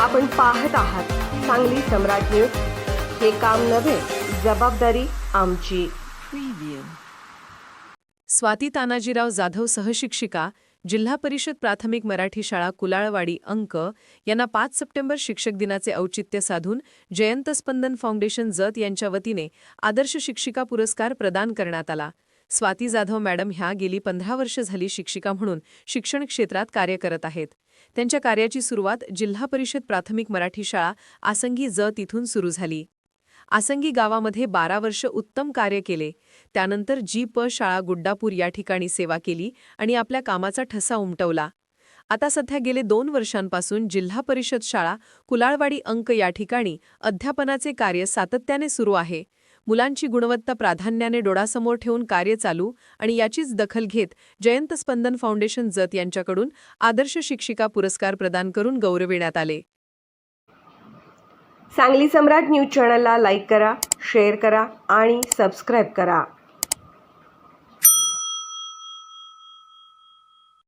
आपण पाहत आहात सांगली सम्राट न्यूज. हे काम नव्हे जबाबदारी आमची. स्वाती तानाजीराव जाधव सहशिक्षिका जिल्हा परिषद प्राथमिक मराठी शाळा कुलाळवाडी अंक यांना पाच सप्टेंबर शिक्षक दिनाचे औचित्य साधून जयंत स्पंदन फाउंडेशन जत यांच्या वतीने आदर्श शिक्षिका पुरस्कार प्रदान करण्यात आला. स्वाती जाधव मॅडम ह्या गेली पंधरा वर्ष झाली शिक्षिका म्हणून शिक्षण क्षेत्रात कार्य करत आहेत. त्यांच्या कार्याची सुरुवात जिल्हा परिषद प्राथमिक मराठी शाळा आसंगी ज तिथून सुरू झाली. आसंगी गावामध्ये बारा वर्ष उत्तम कार्य केले. त्यानंतर जी प शाळा गुड्डापूर या ठिकाणी सेवा केली आणि आपल्या कामाचा ठसा उमटवला. आता सध्या गेले दोन वर्षांपासून जिल्हा परिषद शाळा कुलाळवाडी अंक या ठिकाणी अध्यापनाचे कार्य सातत्याने सुरू आहे. मुलांची गुणवत्ता प्राधान्याने डोळासमोर ठेवून कार्य चालू आणि याचीच दखल घेत जयंत स्पंदन फाउंडेशन जत यांच्याकडून आदर्श शिक्षिका पुरस्कार प्रदान करून गौरविण्यात आले. सांगली सम्राट न्यूज चॅनलला लाईक करा शेअर करा आणि सबस्क्राईब करा.